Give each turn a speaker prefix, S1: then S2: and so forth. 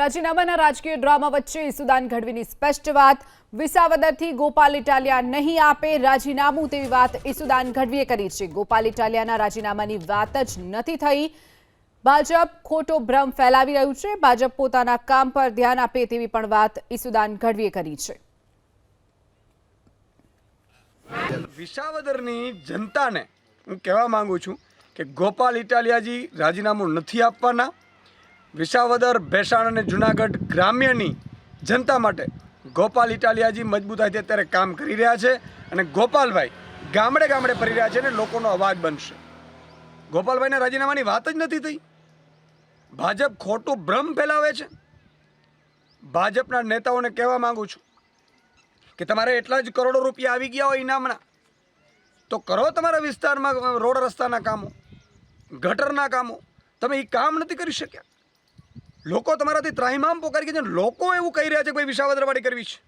S1: રાજીનામાના રાજકીય ડ્રામા વચ્ચે ઈસુદાન ગઢવીની સ્પષ્ટ વાત. વિસાવદરથી ગોપાલ ઇટાલિયા નહીં આપે રાજીનામું તેવી વાત ઈસુદાન ગઢવીએ કરી છે. ગોપાલ ઇટાલિયાના રાજીનામાની વાત જ નથી થઈ. ભાજપ ખોટો ભ્રમ ફેલાવી રહ્યું છે. ભાજપ પોતાના કામ પર ધ્યાન આપે તેવી પણ વાત ઈસુદાન ગઢવીએ કરી છે.
S2: વિસાવદરની જનતાને હું કહેવા માંગુ છું કે ગોપાલ ઇટાલિયાજી રાજીનામું નથી આપવાના. વિસાવદર, ભેસાણ અને જુનાગઢ ગ્રામ્યની જનતા માટે ગોપાલ ઇટાલિયાજી મજબૂતાઈથી અત્યારે કામ કરી રહ્યા છે અને ગોપાલભાઈ ગામડે ગામડે ફરી રહ્યા છે અને લોકોનો અવાજ બનશે. ગોપાલભાઈના રાજીનામાની વાત જ નથી થઈ. ભાજપ ખોટું ભ્રમ ફેલાવે છે. ભાજપના નેતાઓને કહેવા માંગુ છું કે તમારે એટલા જ કરોડો રૂપિયા આવી ગયા હોય ઇનામના, તો કરો તમારા વિસ્તારમાં રોડ રસ્તાના કામો, ગટરના કામો. તમે એ કામ નથી કરી શક્યા. લોકો તમારાથી ત્રાહિમામ પોકારી ગયા છે લોકો એવું કહી રહ્યા છે કે ભાઈ વિશાવદરવાડી કરવી છે.